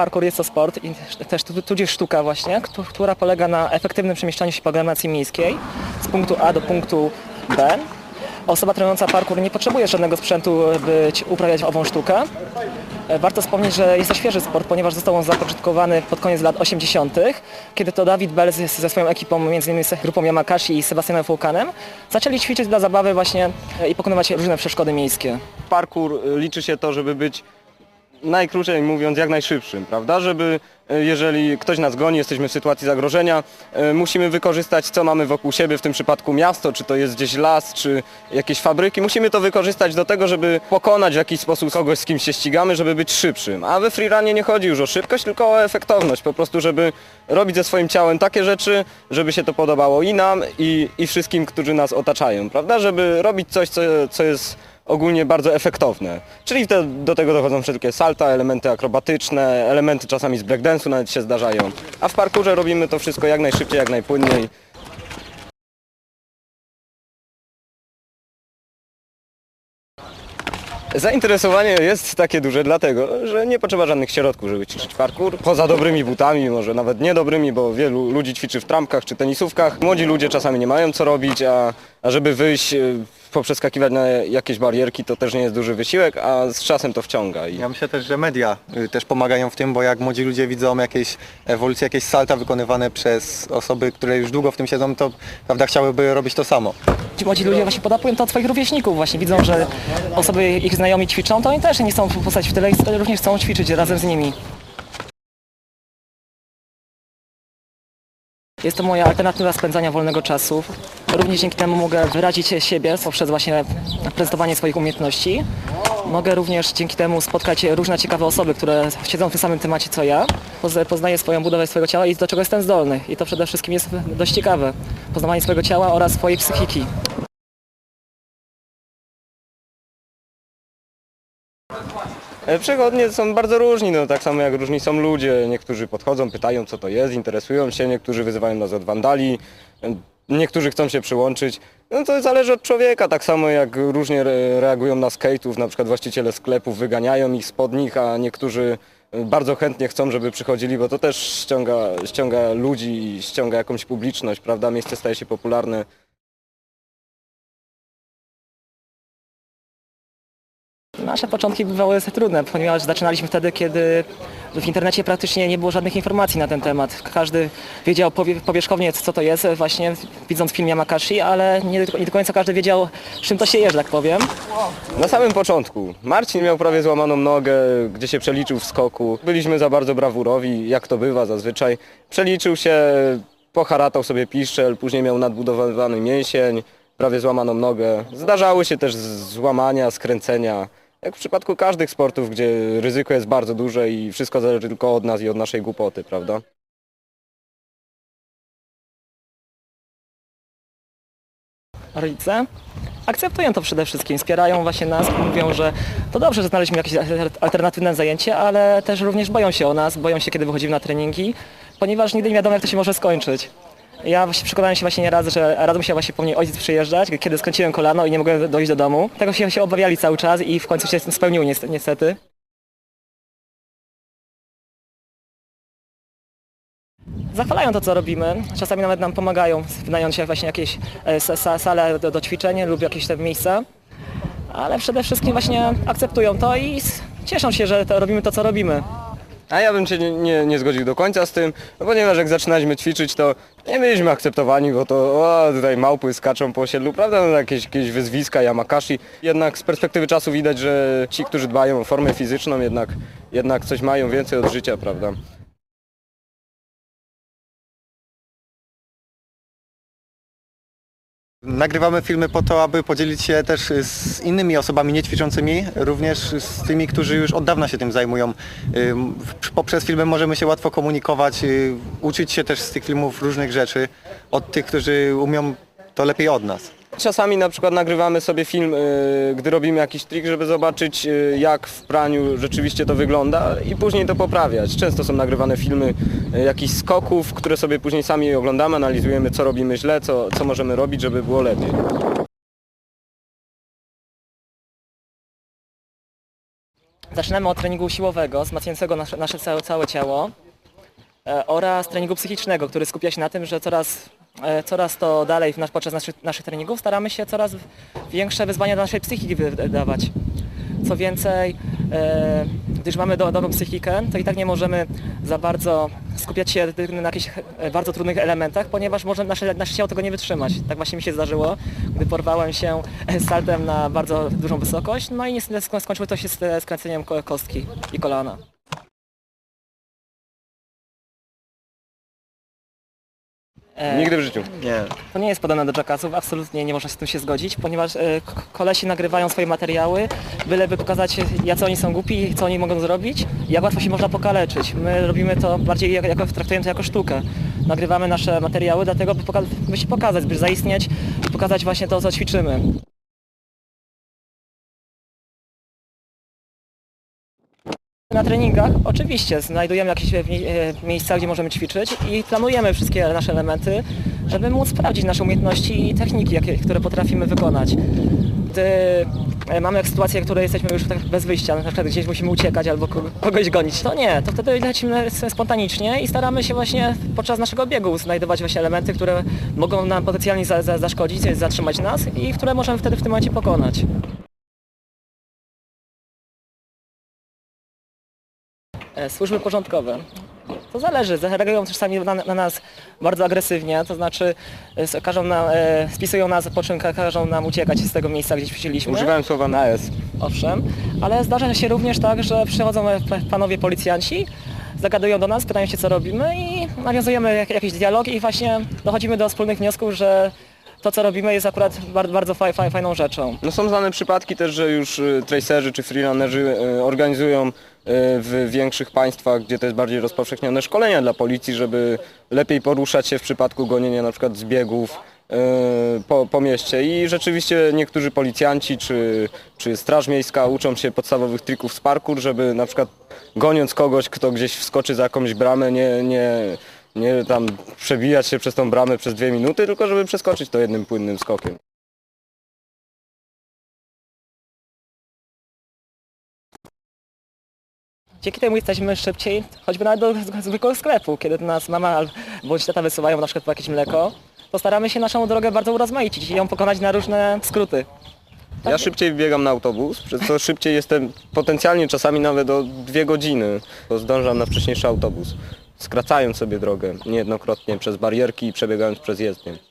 parkour jest to sport i też tu- tudzież sztuka właśnie, któ- która polega na efektywnym przemieszczaniu się po aglomeracji miejskiej z punktu A do punktu B. Osoba trenująca parkour nie potrzebuje żadnego sprzętu, by uprawiać ową sztukę. Warto wspomnieć, że jest to świeży sport, ponieważ został on zapoczątkowany pod koniec lat 80., kiedy to Dawid Bell ze swoją ekipą, m.in. z grupą Yamakashi i Sebastianem Fulkanem, zaczęli ćwiczyć dla zabawy właśnie i pokonywać różne przeszkody miejskie. parkour y, liczy się to, żeby być najkrócej mówiąc jak najszybszym, prawda? Żeby y, jeżeli ktoś nas goni, jesteśmy w sytuacji zagrożenia, y, musimy wykorzystać co mamy wokół siebie, w tym przypadku miasto, czy to jest gdzieś las, czy jakieś fabryki. Musimy to wykorzystać do tego, żeby pokonać w jakiś sposób kogoś, z kim się ścigamy, żeby być szybszym. A we freerunie nie chodzi już o szybkość, tylko o efektowność. Po prostu, żeby robić ze swoim ciałem takie rzeczy, żeby się to podobało i nam, i, i wszystkim, którzy nas otaczają, prawda? Żeby robić coś, co, co jest ogólnie bardzo efektowne. Czyli te, do tego dochodzą wszelkie salta, elementy akrobatyczne, elementy czasami z breakdance'u nawet się zdarzają. A w parkurze robimy to wszystko jak najszybciej, jak najpłynniej. Zainteresowanie jest takie duże dlatego, że nie potrzeba żadnych środków, żeby ćwiczyć parkour. Poza dobrymi butami, może nawet niedobrymi, bo wielu ludzi ćwiczy w trampkach czy tenisówkach. Młodzi ludzie czasami nie mają co robić, a, a żeby wyjść, y, poprzeskakiwać na jakieś barierki, to też nie jest duży wysiłek, a z czasem to wciąga. I Ja myślę też, że media y, też pomagają w tym, bo jak młodzi ludzie widzą jakieś ewolucje, jakieś salta wykonywane przez osoby, które już długo w tym siedzą, to prawda chciałyby robić to samo. Ci młodzi ludzie właśnie podapują to od swoich rówieśników, właśnie widzą, że osoby ich znajomi ćwiczą, to oni też nie chcą postać w tyle i również chcą ćwiczyć razem z nimi. Jest to moja alternatywa spędzania wolnego czasu. Również dzięki temu mogę wyrazić siebie poprzez właśnie prezentowanie swoich umiejętności. Mogę również dzięki temu spotkać różne ciekawe osoby, które siedzą w tym samym temacie co ja. Poz- Poznaję swoją budowę swojego ciała i do czego jestem zdolny. I to przede wszystkim jest dość ciekawe. Poznawanie swojego ciała oraz swojej psychiki. Przechodnie są bardzo różni, no tak samo jak różni są ludzie. Niektórzy podchodzą, pytają co to jest, interesują się, niektórzy wyzywają nas od wandali, e, niektórzy chcą się przyłączyć. No to zależy od człowieka, tak samo jak różnie re- reagują na skate'ów, na przykład właściciele sklepów wyganiają ich spod nich, a niektórzy e, bardzo chętnie chcą, żeby przychodzili, bo to też ściąga, ściąga ludzi i ściąga jakąś publiczność, prawda? Miejsce staje się popularne. Nasze początki bywały trudne, ponieważ zaczynaliśmy wtedy, kiedy w internecie praktycznie nie było żadnych informacji na ten temat. Każdy wiedział powie- powierzchownie, co to jest, właśnie widząc film Yamakashi, ale nie, nie do końca każdy wiedział, czym to się je, tak powiem. Na samym początku Marcin miał prawie złamaną nogę, gdzie się przeliczył w skoku. Byliśmy za bardzo brawurowi, jak to bywa zazwyczaj. Przeliczył się, poharatał sobie piszczel, później miał nadbudowany mięsień, prawie złamaną nogę. Zdarzały się też złamania, skręcenia. Jak w przypadku każdych sportów, gdzie ryzyko jest bardzo duże i wszystko zależy tylko od nas i od naszej głupoty, prawda? Rodzice akceptują to przede wszystkim, wspierają właśnie nas, mówią, że to dobrze, że znaleźliśmy jakieś alter- alternatywne zajęcie, ale też również boją się o nas, boją się, kiedy wychodzimy na treningi, ponieważ nigdy nie wiadomo, jak to się może skończyć. Ja właśnie przekonałem się właśnie nieraz, że raz musiał właśnie po mnie ojciec przyjeżdżać, kiedy skręciłem kolano i nie mogłem dojść do domu. Tego się, się obawiali cały czas i w końcu się spełniło niest- niestety. Zachwalają to, co robimy. Czasami nawet nam pomagają, wynając się właśnie jakieś e, sa- sa- sale do, do ćwiczeń lub jakieś te miejsca. Ale przede wszystkim właśnie akceptują to i cieszą się, że to robimy to, co robimy. A ja bym się nie, nie, nie zgodził do końca z tym, no ponieważ jak zaczynaliśmy ćwiczyć, to nie byliśmy akceptowani, bo to o, tutaj małpy skaczą po osiedlu, prawda, no, jakieś, jakieś wyzwiska, Yamakashi. Jednak z perspektywy czasu widać, że ci, którzy dbają o formę fizyczną, jednak, jednak coś mają więcej od życia, prawda. Nagrywamy filmy po to, aby podzielić się też z innymi osobami niećwiczącymi, również z tymi, którzy już od dawna się tym zajmują. Poprzez filmy możemy się łatwo komunikować, y, uczyć się też z tych filmów różnych rzeczy od tych, którzy umią to lepiej od nas. Czasami na przykład nagrywamy sobie film, y, gdy robimy jakiś trik, żeby zobaczyć y, jak w praniu rzeczywiście to wygląda i później to poprawiać. Często są nagrywane filmy y, jakichś skoków, które sobie później sami oglądamy, analizujemy co robimy źle, co, co możemy robić, żeby było lepiej. Zaczynamy od treningu siłowego, wzmacniającego nasze, nasze całe, całe ciało e, oraz treningu psychicznego, który skupia się na tym, że coraz, coraz to dalej w nasz, podczas naszych, naszych treningów staramy się coraz większe wyzwania dla naszej psychiki wydawać. Co więcej, e, gdyż mamy do, dobrą psychikę, to i tak nie możemy za bardzo skupiać się na jakichś e, bardzo trudnych elementach, ponieważ może nasze, nasze ciało tego nie wytrzymać. Tak właśnie mi się zdarzyło, gdy porwałem się e, saltem na bardzo dużą wysokość, no i niestety sko- skończyło to się z e, skręceniem ko- kostki i kolana. Nigdy w życiu. Nie. to nie jest podobne do Jackasów, absolutnie nie można się z tym się zgodzić, ponieważ e, k- kolesi nagrywają swoje materiały, byleby pokazać jacy oni są głupi, co oni mogą zrobić, jak łatwo się można pokaleczyć. My robimy to bardziej, jak- jako, traktujemy to jako sztukę. Nagrywamy nasze materiały dlatego, by, poka- by się pokazać, by zaistnieć, by pokazać właśnie to, co ćwiczymy. Na treningach oczywiście znajdujemy jakieś e, mie- miejsca, gdzie możemy ćwiczyć i planujemy wszystkie nasze elementy, żeby móc sprawdzić nasze umiejętności i techniki, jakie, które potrafimy wykonać. Gdy e, mamy sytuację, w której jesteśmy już tak bez wyjścia, na przykład gdzieś musimy uciekać albo kogo- kogoś gonić, to nie, to wtedy lecimy spontanicznie i staramy się właśnie podczas naszego biegu znajdować właśnie elementy, które mogą nam potencjalnie za, za, zaszkodzić, zatrzymać nas i które możemy wtedy w tym momencie pokonać. Służby porządkowe. To zależy, zareagują czasami na, na nas bardzo agresywnie, to znaczy e, każą nam, e, spisują nas, po czym ka- każą nam uciekać z tego miejsca, gdzie ćwiczyliśmy. Używałem słowa na S. Owszem, ale zdarza się również tak, że przychodzą e, panowie policjanci, zagadują do nas, pytają się co robimy i nawiązujemy jak, jakiś dialog i właśnie dochodzimy do wspólnych wniosków, że to co robimy jest akurat bardzo, bardzo faj, faj, fajną rzeczą. No są znane przypadki też, że już y, tracerzy czy freelancerzy y, organizują y, w większych państwach, gdzie to jest bardziej rozpowszechnione, szkolenia dla policji, żeby lepiej poruszać się w przypadku gonienia na przykład zbiegów po, po mieście i rzeczywiście niektórzy policjanci czy, czy straż miejska uczą się podstawowych trików z parkour, żeby na przykład goniąc kogoś, kto gdzieś wskoczy za jakąś bramę, nie, nie, nie tam przebijać się przez tą bramę przez dwie minuty, tylko żeby przeskoczyć to jednym płynnym skokiem. Dzięki temu jesteśmy szybciej, choćby nawet do zwykłego sklepu, kiedy do nas mama bądź tata wysyłają na przykład po jakieś mleko, to staramy się naszą drogę bardzo urozmaicić i ją pokonać na różne skróty. Ja szybciej biegam na autobus, przez co szybciej jestem potencjalnie czasami nawet o dwie godziny, bo zdążam na wcześniejszy autobus, skracając sobie drogę niejednokrotnie przez barierki i przebiegając przez jezdnię.